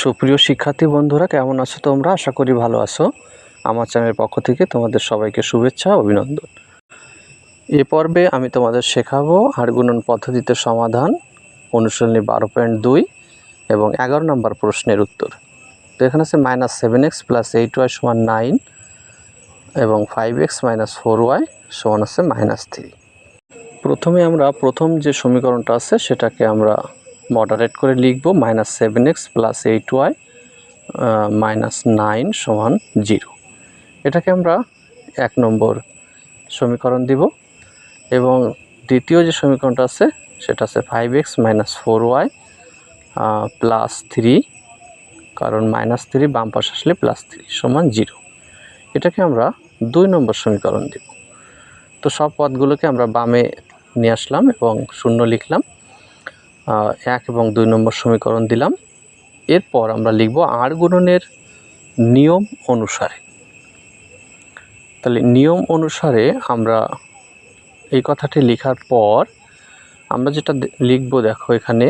সুপ্রিয় শিক্ষার্থী বন্ধুরা, কেমন আছো তোমরা? আশা করি ভালো আছো। আমার চ্যানেলের পক্ষ থেকে তোমাদের সবাইকে শুভেচ্ছা অভিনন্দন। এ পর্বে আমি তোমাদের শেখাবো হাড় গুণন পদ্ধতিতে সমাধান, অনুশীলনী বারো পয়েন্ট দুই এবং এগারো নম্বর প্রশ্নের উত্তর। তো এখানে আছে minus seven x plus eight y সমান নাইন এবং five x minus four y সমান আছে মাইনাস থ্রি প্রথমে আমরা প্রথম যে সমীকরণটা আছে, সেটাকে আমরা মডারেট করে লিখব minus seven x plus eight y minus nine সমান জিরো এটাকে আমরা এক নম্বর সমীকরণ দিব এবং দ্বিতীয় যে সমীকরণটা আছে, সেটা আছে five x minus four y plus three কারণ মাইনাস থ্রি বাম পাশে আসলে প্লাস থ্রি সমান জিরো এটাকে আমরা দুই নম্বর সমীকরণ দিব। তো সব পদগুলোকে আমরা বামে নিয়ে আসলাম এবং শূন্য লিখলাম। এক এবং দুই নম্বর সমীকরণ দিলাম। এরপর আমরা লিখব আর গুণনের নিয়ম অনুসারে। তাহলে নিয়ম অনুসারে আমরা এই কথাটি লেখার পর আমরা যেটা লিখব, দেখো এখানে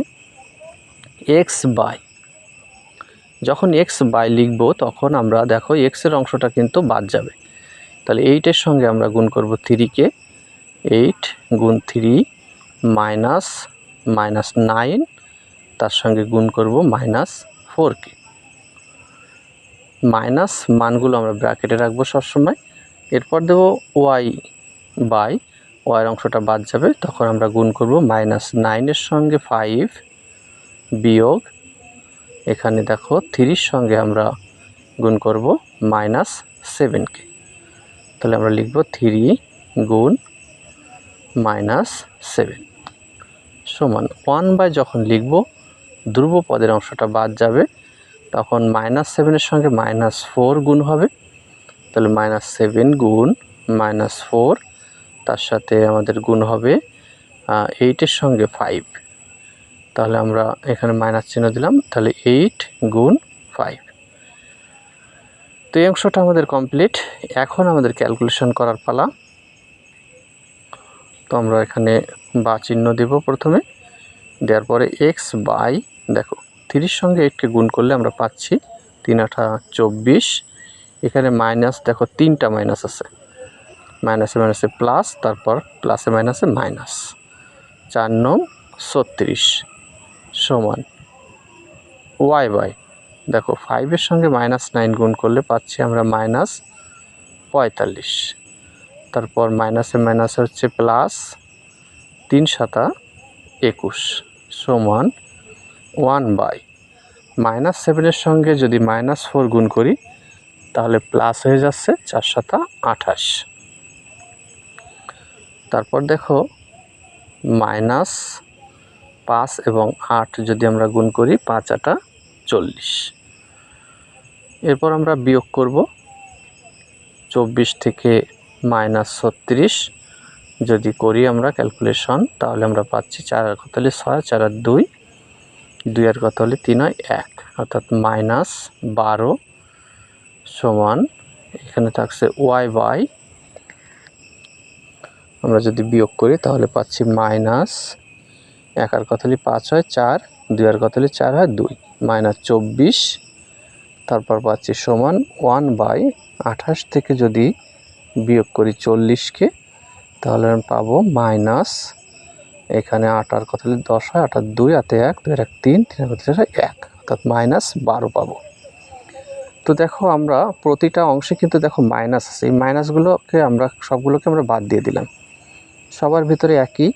এক্স বাই যখন এক্স বাই লিখব, তখন আমরা, দেখো এক্সের অংশটা কিন্তু বাদ যাবে। তাহলে এইটের সঙ্গে আমরা গুণ করব থ্রিকে এইট গুণ থ্রি মাইনাস মাইনাস নাইন, তার সঙ্গে গুণ করব মাইনাস ফোরকে মাইনাস মানগুলো আমরা ব্র্যাকেটে রাখব সবসময়। এরপর দেব ওয়াই বাই, ওয়াইয়ের অংশটা বাদ যাবে, তখন আমরা গুণ করব মাইনাস নাইনের সঙ্গে ফাইভ বিয়োগ, এখানে দেখো থ্রির সঙ্গে আমরা গুণ করব মাইনাস সেভেনকে তাহলে আমরা লিখব থ্রি গুণ মাইনাস সেভেন। সমান ওয়ান বাই যখন লিখব, ধ্রুব পদের অংশটা বাদ যাবে, তখন মাইনাস সেভেনের সঙ্গে মাইনাস ফোর গুণ হবে। তাহলে মাইনাস সেভেন গুণ মাইনাস ফোর তার সাথে আমাদের গুণ হবে এইটের সঙ্গে ফাইভ তাহলে আমরা এখানে মাইনাস চিহ্ন দিলাম, তাহলে এইট গুণ ফাইভ তো এই অংশটা আমাদের কমপ্লিট এখন আমাদের ক্যালকুলেশন করার পালা। তো আমরা এখানে বা চিহ্ন দেব প্রথমে। দেওয়ার পরে এক্স বাই দেখো, তিরিশ সঙ্গে এইটকে গুণ করলে আমরা পাচ্ছি তিন আঠা চব্বিশ। এখানে মাইনাস দেখো, তিনটা মাইনাস আছে। মাইনাসে মাইনাসে প্লাস তারপর প্লাসে মাইনাসে মাইনাস চার নং ছত্রিশ সমান ওয়াই বাই দেখো ফাইভের সঙ্গে মাইনাস নাইন গুণ করলে পাচ্ছি আমরা মাইনাস পঁয়তাল্লিশ। তারপর মাইনাসে মাইনাস হচ্ছে প্লাস তিন সাতা একুশ সমান ওয়ান বাই মাইনাস সেভেনের সঙ্গে যদি মাইনাস ফোর গুণ করি, তাহলে প্লাস হয়ে যাচ্ছে চার সাতা আঠাশ। তারপর দেখো মাইনাস পাঁচ এবং আট যদি আমরা গুণ করি, পাঁচ আটা চল্লিশ। এরপর আমরা বিয়োগ করব, চব্বিশ থেকে মাইনাস ছত্রিশ। যদি করি আমরা ক্যালকুলেশন, তাহলে আমরা পাচ্ছি চার আর কত হলে ছয়, চার আর দুই। দুই আর কত হলে তিন হয় এক। অর্থাৎ মাইনাস বারো সমান, এখানে থাকছে ওয়াই বাই। আমরা যদি বিয়োগ করি, তাহলে পাচ্ছি মাইনাস এক আর কত হলে পাঁচ হয় চার, দুই আর কত হলে চার হয় দুই। মাইনাস চব্বিশ, তারপর পাচ্ছি সমান ওয়ান বাই আঠাশ। থেকে যদি বিয়োগ করি চল্লিশকে তাহলে আমি পাবো মাইনাস, এখানে আট আর কত হলে দশ হয়, আট আর দুই আতে এক, দুই এক তিন তিন হলে এক, অর্থাৎ মাইনাস বারো পাবো। তো দেখো আমরা প্রতিটা অংশে কিন্তু দেখো মাইনাস আছে, এই মাইনাসগুলোকে আমরা, সবগুলোকে আমরা বাদ দিয়ে দিলাম। সবার ভিতরে একই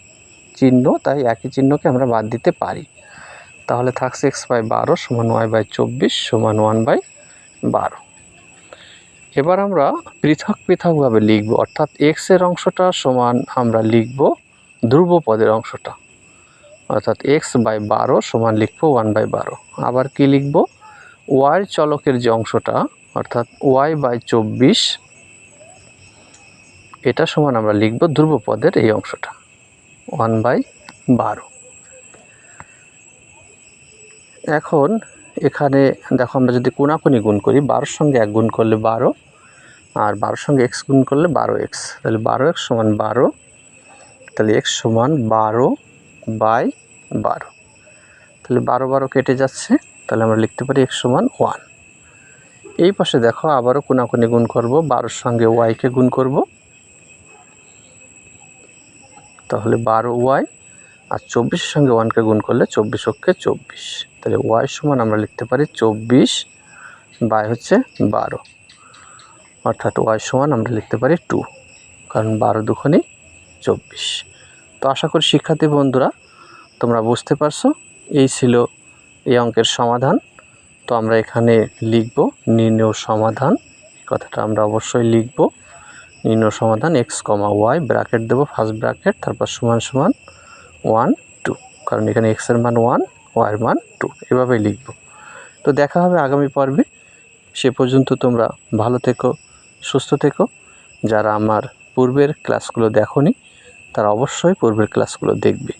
চিহ্ন, তাই একই চিহ্নকে আমরা বাদ দিতে পারি। তাহলে থাকছে এক্স বাই বারো সমান ওয়াই বাই চব্বিশ সমান ওয়ান বাই বারো। এবার আমরা পৃথক পৃথকভাবে লিখব, অর্থাৎ এক্সের অংশটা সমান আমরা লিখব ধ্রুব পদের অংশটা। অর্থাৎ এক্স বাই বারো সমান লিখব ওয়ান বাই বারো। আবার কি লিখব? ওয়াই চলকের যে অংশটা, অর্থাৎ ওয়াই বাই চব্বিশ, এটা সমান আমরা লিখব ধ্রুব পদের এই অংশটা ওয়ান বাই বারো। এখন এখানে দেখো আমরা যদি কোনাকুনি গুণ করি, বারোর সঙ্গে এক গুণ করলে বারো আর বারোর সঙ্গে এক্স গুণ করলে বারো এক্স তাহলে বারো এক্স সমান বারো, তাহলে এক্স সমান বারো বাই বারো। তাহলে বারো বারো কেটে যাচ্ছে, তাহলে আমরা লিখতে পারি এক্স সমান ওয়ান এই পাশে দেখো আবারও কোনাকুনি গুণ করব, বারোর সঙ্গে ওয়াইকে গুণ করব। তাহলে বারো ওয়াই আর চব্বিশের সঙ্গে ওয়ানকে গুণ করলে চব্বিশ অক্ষে চব্বিশ। তাহলে ওয়াই সমান আমরা লিখতে পারি চব্বিশ বাই হচ্ছে বারো। অর্থাৎ ওয়াই সমান আমরা লিখতে পারি টু, কারণ বারো দুখনই চব্বিশ। তো আশা করি শিক্ষার্থী বন্ধুরা, তোমরা বুঝতে পারছ, এই ছিল এই অঙ্কের সমাধান। তো আমরা এখানে লিখব নির্ণয় সমাধান, এই কথাটা আমরা অবশ্যই লিখব। নির্ণয় সমাধান এক্স কমা ওয়াই ব্র্যাকেট দেবো ফার্স্ট ব্র্যাকেট, তারপর সমান সমান ওয়ান টু কারণ এখানে এক্সের মান ওয়ান ওয়াইয়ের মান টু এভাবেই লিখব। তো দেখা হবে আগামী পর্বে। সে পর্যন্ত তোমরা ভালো থেকো। সুস্থ থেকো। যারা আমার পূর্বের ক্লাসগুলো দেখোনি তারা অবশ্যই পূর্বের ক্লাসগুলো দেখবে।